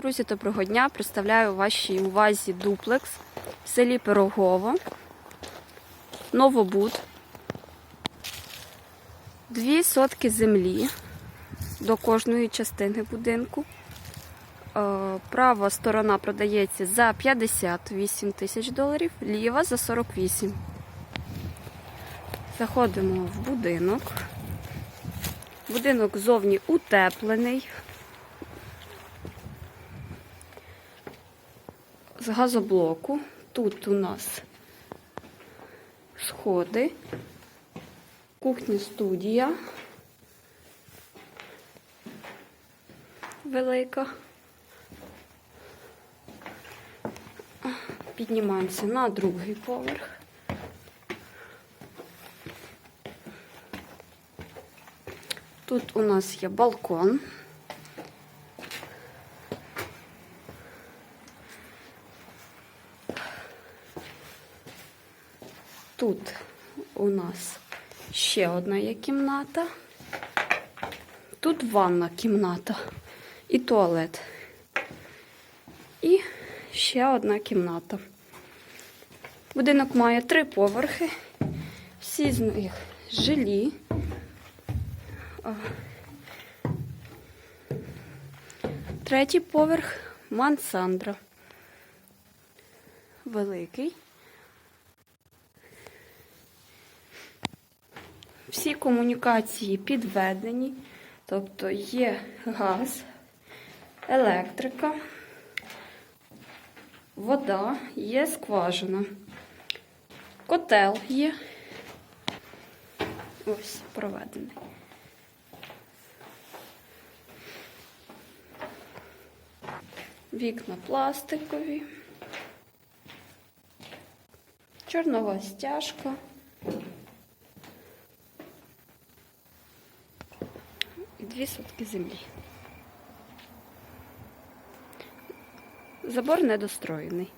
Друзі, доброго дня! Представляю вашій увазі дуплекс в селі Пирогово, Новобуд. Дві сотки землі до кожної частини будинку. Е, Права сторона продається за 58 тисяч доларів, ліва за 48. Заходимо в будинок. Будинок зовні утеплений. З газоблоку. Тут у нас сходи, кухня студія велика. Піднімаємося на другий поверх. Тут у нас є балкон. Тут у нас ще одна є кімната. Тут ванна кімната і туалет. І ще одна кімната. Будинок має три поверхи. Всі з них жилі. Третій поверх мансандра. Великий. Всі комунікації підведені, тобто є газ, електрика, вода, є скважина, котел є. Ось проведений. Вікна пластикові, чорнова стяжка. І дві сотки землі. Забор недостроєний.